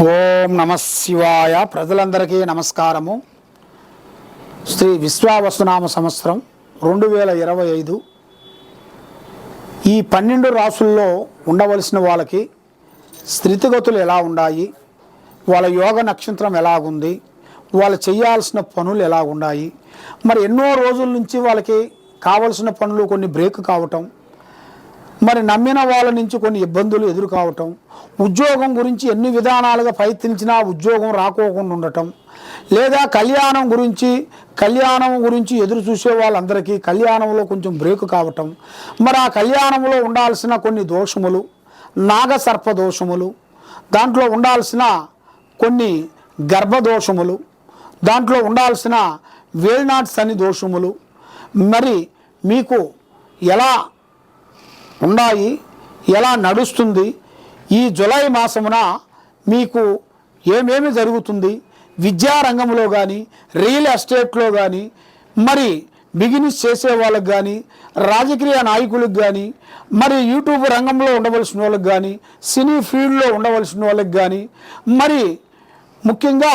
ఓం నమ శివాయ. ప్రజలందరికీ నమస్కారము. శ్రీ విశ్వావసునామ సంవత్సరం రెండు వేల ఇరవై ఐదు. ఈ పన్నెండు రాసుల్లో ఉండవలసిన వాళ్ళకి స్థితిగతులు ఎలా ఉన్నాయి వాళ్ళ యోగ నక్షత్రం ఎలాగుంది? వాళ్ళు చేయాల్సిన పనులు ఎలా ఉన్నాయి? మరి ఎన్నో రోజుల నుంచి వాళ్ళకి కావలసిన పనులు కొన్ని బ్రేక్ కావటం మరి నమ్మిన వాళ్ళ నుంచి కొన్ని ఇబ్బందులు ఎదురు కావటం ఉద్యోగం గురించి ఎన్ని విధానాలుగా ప్రయత్నించినా ఉద్యోగం రాకోకుండా ఉండటం లేదా కళ్యాణం గురించి కళ్యాణం గురించి ఎదురు చూసే వాళ్ళందరికీ కళ్యాణంలో కొంచెం బ్రేక్ కావటం మరి ఆ కళ్యాణంలో ఉండాల్సిన కొన్ని దోషములు నాగసర్ప దోషములు దాంట్లో ఉండాల్సిన కొన్ని గర్భదోషములు దాంట్లో ఉండాల్సిన వేల్నాట్స్ అని దోషములు మరి మీకు ఎలా ఉన్నాయి ఎలా నడుస్తుంది? ఈ జులై మాసమున మీకు ఏమేమి జరుగుతుంది? విద్యారంగంలో కానీ రియల్ ఎస్టేట్లో కానీ మరి బిజినెస్ చేసే వాళ్ళకి కానీ రాజకీయ నాయకులకు కానీ మరి యూట్యూబ్ రంగంలో ఉండవలసిన వాళ్ళకి కానీ సినీ ఫీల్డ్లో ఉండవలసిన వాళ్ళకి కానీ మరి ముఖ్యంగా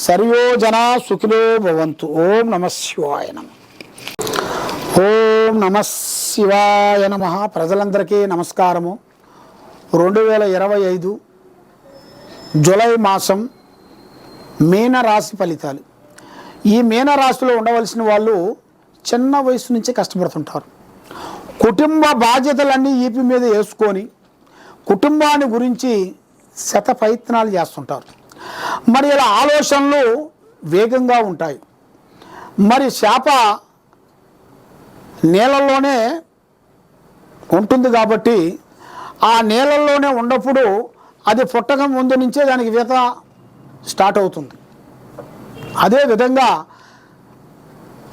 సర్వో జనా సుఖిలో భవంతు. ఓం నమ శివాయ నమ. ఓం నమ శివాయ నమ. ప్రజలందరికీ నమస్కారము. రెండు వేల ఇరవై ఐదు జూలై మాసం మీనరాశి ఫలితాలు. ఈ మీనరాశిలో ఉండవలసిన వాళ్ళు చిన్న వయసు నుంచే కష్టపడుతుంటారు. కుటుంబ బాధ్యతలన్నీ ఈపి మీద వేసుకొని కుటుంబాన్ని గురించి శత ప్రయత్నాలు చేస్తుంటారు. మరి ఇలా ఆలోచనలు వేగంగా ఉంటాయి. మరి చేప నీళ్ళల్లోనే ఉంటుంది కాబట్టి ఆ నీళ్ళల్లోనే ఉన్నప్పుడు అది పుట్టక ముందు నుంచే దానికి ఈత స్టార్ట్ అవుతుంది. అదే విధంగా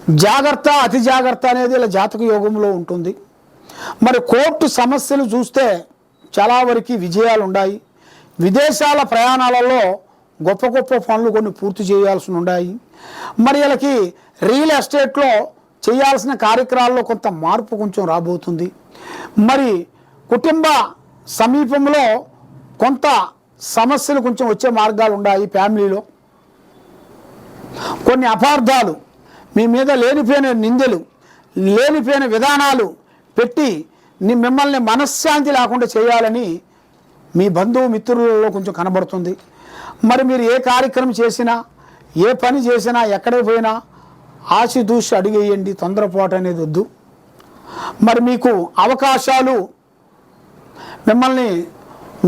జాగ్రత్త అతి జాగ్రత్త అనేది ఇలా జాతక యోగంలో ఉంటుంది. మరి కోర్టు సమస్యలు చూస్తే చాలా వరకు విజయాలు ఉన్నాయి. విదేశాల ప్రయాణాలలో గొప్ప గొప్ప పనులు కొన్ని పూర్తి చేయాల్సి ఉన్నాయి. మరి వీళ్ళకి రియల్ ఎస్టేట్లో చేయాల్సిన కార్యక్రమాల్లో కొంత మార్పు కొంచెం రాబోతుంది. మరి కుటుంబ సమీపంలో కొంత సమస్యలు కొంచెం వచ్చే మార్గాలు ఉన్నాయి ఫ్యామిలీలో. కొన్ని అపార్థాలు మీ మీద లేనిపోయిన నిందెలు లేనిపోయిన విధానాలు పెట్టి మిమ్మల్ని మనశ్శాంతి లేకుండా చేయాలని మీ బంధువు మిత్రులలో కొంచెం కనబడుతుంది. మరి మీరు ఏ కార్యక్రమం చేసినా ఏ పని చేసినా ఎక్కడే పోయినా ఆశదూసి అడిగేయండి తొందరపాటు అనేది వద్దు. మరి మీకు అవకాశాలు మిమ్మల్ని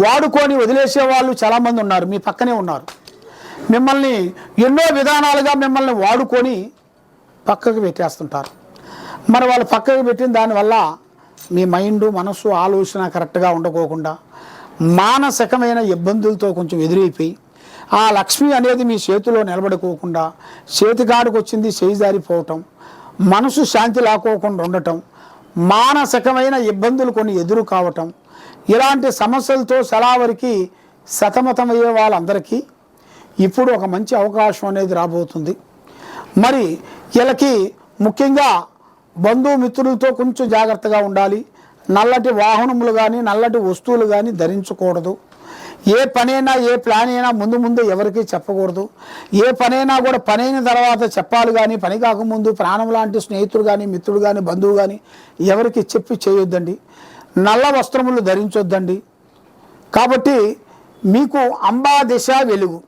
వాడుకొని వదిలేసే వాళ్ళు చాలామంది ఉన్నారు మీ పక్కనే ఉన్నారు. మిమ్మల్ని ఎన్నో విధానాలుగా మిమ్మల్ని వాడుకొని పక్కకు పెట్టేస్తుంటారు. మరి వాళ్ళు పక్కకు పెట్టిన దానివల్ల మీ మైండ్ మనసు ఆలోచన కరెక్ట్గా ఉండకోకుండా మానసికమైన ఇబ్బందులతో కొంచెం ఎదురైపోయి ఆ లక్ష్మి అనేది మీ చేతిలో నిలబడుకోకుండా చేతిగాడికి వచ్చింది చేయి జారిపోవటం మనసు శాంతి లాకోకుండా ఉండటం మానసికమైన ఇబ్బందులు కొన్ని ఎదురు కావటం ఇలాంటి సమస్యలతో సలావరికి సతమతమయ్యే వాళ్ళందరికీ ఇప్పుడు ఒక మంచి అవకాశం అనేది రాబోతుంది. మరి వీళ్ళకి ముఖ్యంగా బంధుమిత్రులతో కొంచెం జాగ్రత్తగా ఉండాలి. నల్లటి వాహనములు కానీ నల్లటి వస్తువులు కానీ ధరించకూడదు. ఏ పనైనా ఏ ప్లాన్ అయినా ముందు ముందు ఎవరికి చెప్పకూడదు. ఏ పనైనా కూడా పని అయిన తర్వాత చెప్పాలి కానీ పని కాకముందు ప్రాణం లాంటి స్నేహితుడు కానీ మిత్రుడు కానీ బంధువు కానీ ఎవరికి చెప్పి చేయొద్దండి. నల్ల వస్త్రములు ధరించొద్దండి. కాబట్టి మీకు అంబా దిశ వెలుగు.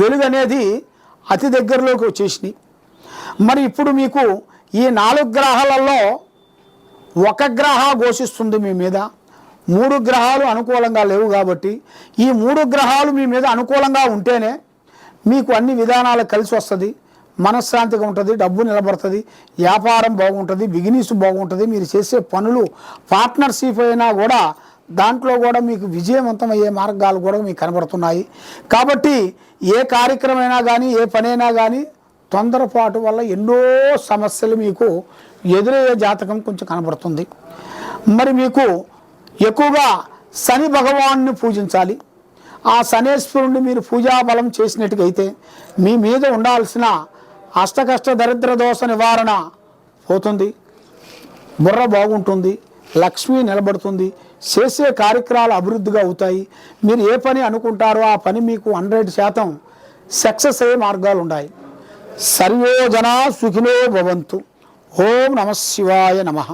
వెలుగు అనేది అతి దగ్గరలోకి వచ్చేసినాయి మరి ఇప్పుడు మీకు ఈ నాలుగు గ్రహాలలో ఒక గ్రహ ఘోషిస్తుంది మీ మీద. మూడు గ్రహాలు అనుకూలంగా లేవు కాబట్టి ఈ మూడు గ్రహాలు మీ మీద అనుకూలంగా ఉంటేనే మీకు అన్ని విధానాలు కలిసి వస్తుంది. మనశ్శాంతిగా ఉంటుంది డబ్బు నిలబడుతుంది వ్యాపారం బాగుంటుంది బిజినెస్ బాగుంటుంది మీరు చేసే పనులు పార్ట్నర్షిప్ అయినా కూడా దాంట్లో కూడా మీకు విజయవంతం అయ్యే మార్గాలు కూడా మీకు కనబడుతున్నాయి. కాబట్టి ఏ కార్యక్రమైనా కానీ ఏ పనైనా కానీ తొందరపాటు వల్ల ఎన్నో సమస్యలు మీకు ఎదురయ్యే జాతకం కొంచెం కనబడుతుంది. మరి మీకు ఎక్కువగా శని భగవాన్ని పూజించాలి. ఆ శనేశ్వరుణ్ణి మీరు పూజాబలం చేసినట్టుగైతే మీ మీద ఉండాల్సిన అష్టకష్ట దరిద్ర దోష నివారణ పోతుంది. బుర్ర బాగుంటుంది. లక్ష్మి నిలబడుతుంది. చేసే కార్యక్రమాలు అభివృద్ధిగా అవుతాయి. మీరు ఏ పని అనుకుంటారో ఆ పని మీకు హండ్రెడ్ శాతం సక్సెస్ అయ్యే మార్గాలు ఉన్నాయి సర్వోజన సుఖినో భవంతు. ఓం నమ శివాయ నమః.